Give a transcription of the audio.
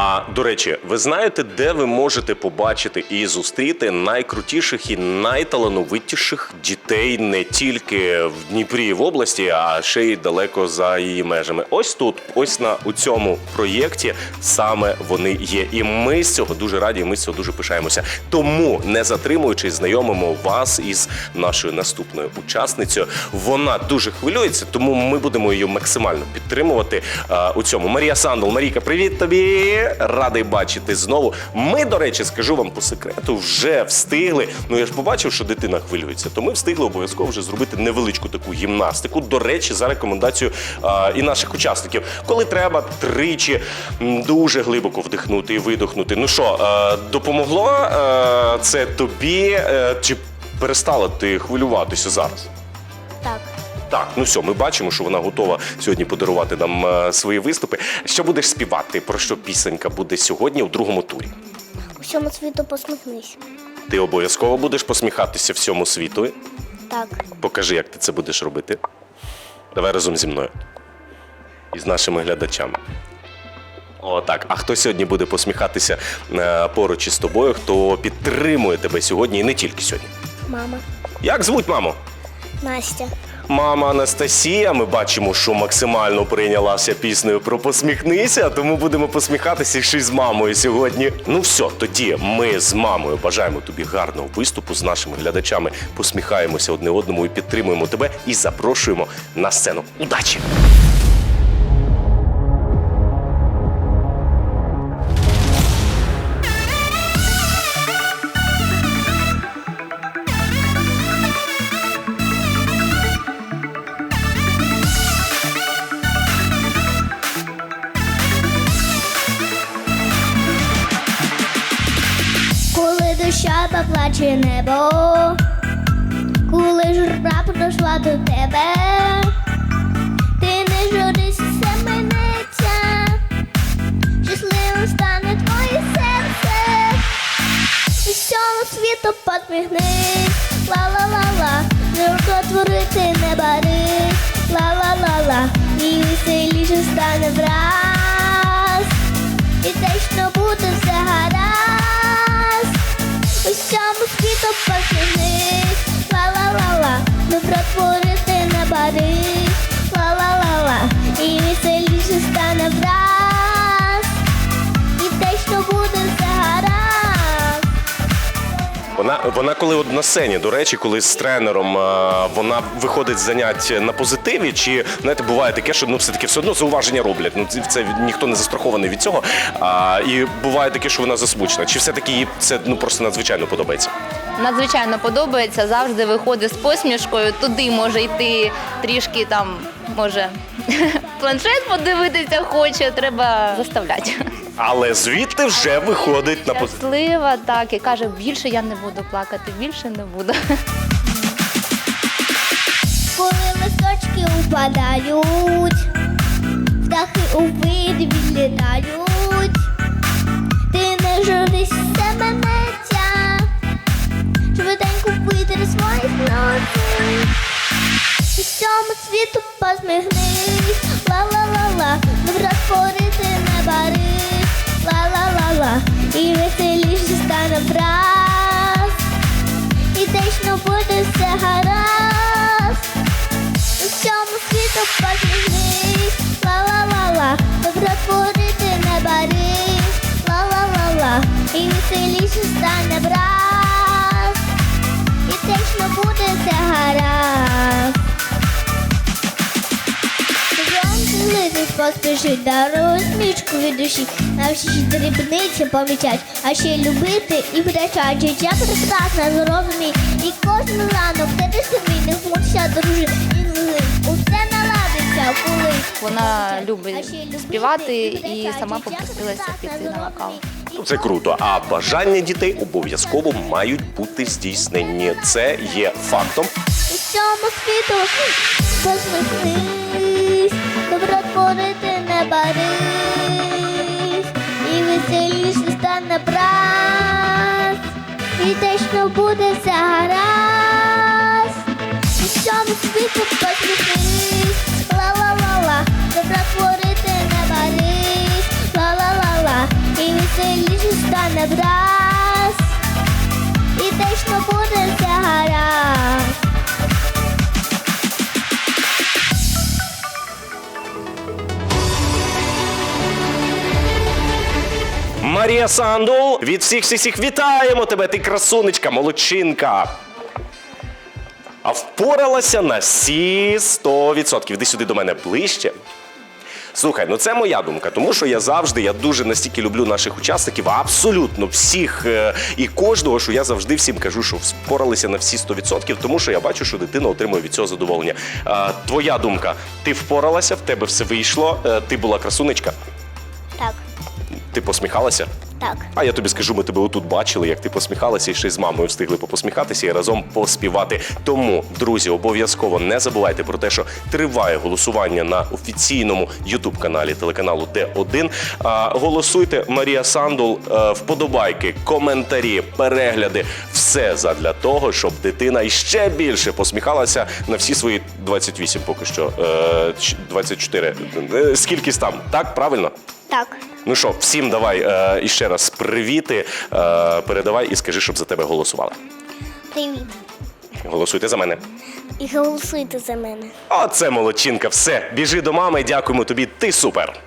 А до речі, ви знаєте, де ви можете побачити і зустріти найкрутіших і найталановитіших дітей не тільки в Дніпрі в області, а ще й далеко за її межами. Ось тут, ось на у цьому проєкті саме вони є. І ми з цього дуже раді, ми з цього дуже пишаємося. Тому, не затримуючись, знайомимо вас із нашою наступною учасницею. Вона дуже хвилюється, тому ми будемо її максимально підтримувати а, у цьому. Марія Сандол, Марійка, привіт тобі! Радий бачити знову. Ми, до речі, скажу вам по секрету, вже встигли. Ну я ж побачив, що дитина хвилюється, то ми встигли обов'язково вже зробити невеличку таку гімнастику. До речі, за рекомендацією а, і наших учасників, коли треба тричі дуже глибоко вдихнути і видохнути. Ну що, е, допомогло е, це тобі? Е, чи перестала ти хвилюватися зараз? Так. Ну все, ми бачимо, що вона готова сьогодні подарувати нам е, свої виступи. Що будеш співати? Про що пісенька буде сьогодні у другому турі? Усьому світу посміхнись. Ти обов'язково будеш посміхатися всьому світу. Так. Покажи, як ти це будеш робити. Давай разом зі мною і з нашими глядачами. О, так. А хто сьогодні буде посміхатися е, поруч із тобою, хто підтримує тебе сьогодні і не тільки сьогодні? Мама. Як звуть маму? Настя. Мама Анастасія, ми бачимо, що максимально прийнялася піснею про посміхнися, тому будемо посміхатися ще й з мамою сьогодні. Ну все, тоді ми з мамою бажаємо тобі гарного виступу з нашими глядачами. Посміхаємося одне одному і підтримуємо тебе і запрошуємо на сцену. Удачі! Душа поплаче небо, коли журба пройшла до тебе, ти не журись, все минеться, щасливим стане твоє серце, і всьому світу посміхнись, ла-ла-ла-ла, творити не бари, ла-ла-ла-ла, і веселіше стане враз. Вона, вона коли от на сцені, до речі, коли з тренером е, вона виходить з занять на позитиві, чи знаєте, буває таке, що ну все таки все одно зауваження роблять. Ну це, ніхто не застрахований від цього. А, і буває таке, що вона засмучена. Чи все таки їй це ну просто надзвичайно подобається? надзвичайно подобається. Завжди виходить з посмішкою. Туди може йти трішки там, може планшет подивитися хоче, треба заставляти. Але звідти вже виходить на позитив. Щаслива, так, і каже, більше я не буду плакати, більше не буду. Коли листочки упадають, світу посміхнись, ла-ла-ла-ла, створити не бари, ла-ла-ла-ла, і веселіше стане враз. І точно буде все гаразд. Всьому світу посміхнись, ла-ла-ла-ла, добро творити не бари, ла-ла-ла-ла, і веселіше стане враз. Поспішить дарує смічку від душі, на всі дрібниці помічать, а ще й любити і втрачать життя прекрасне зрозумій. І кожен ранок ти собі не і зли. Усе наладиться колись. Вона любить співати і сама попросилася піти на вокал. Це круто. А бажання дітей обов'язково мають бути здійснені. Це є фактом. У всьому світу посміхнись, курити не барись, і веселіше стане праз, і точно буде все гаразд. І всьому світу посміхнись, ла-ла-ла-ла, не творити не барись, ла-ла-ла-ла, і веселіше стане враз, і точно буде все гаразд. Сандул. Від всіх всіх всіх вітаємо тебе, ти красунечка, молодчинка. А впоралася на всі 100%. Іди сюди до мене ближче. Слухай, ну це моя думка, тому що я завжди, я дуже настільки люблю наших учасників, абсолютно всіх е, і кожного, що я завжди всім кажу, що впоралися на всі 100%, тому що я бачу, що дитина отримує від цього задоволення. Е, твоя думка, ти впоралася, в тебе все вийшло, е, ти була красунечка, Так, ти посміхалася. Так. А я тобі скажу, ми тебе отут бачили, як ти посміхалася, і ще й з мамою встигли попосміхатися і разом поспівати. Тому, друзі, обов'язково не забувайте про те, що триває голосування на офіційному ютуб каналі телеканалу Т1. А, голосуйте Марія Сандул, е, вподобайки, коментарі, перегляди. Все задля того, щоб дитина іще більше посміхалася на всі свої 28 поки що. Е, ч- 24. Е, Скільки там? Так, правильно? Так. Ну що, всім давай е, іще раз привіти, е, передавай і скажи, щоб за тебе голосували. Привіт. Голосуйте за мене. І голосуйте за мене. Оце молодчинка, все. Біжи до мами, дякуємо тобі, ти супер.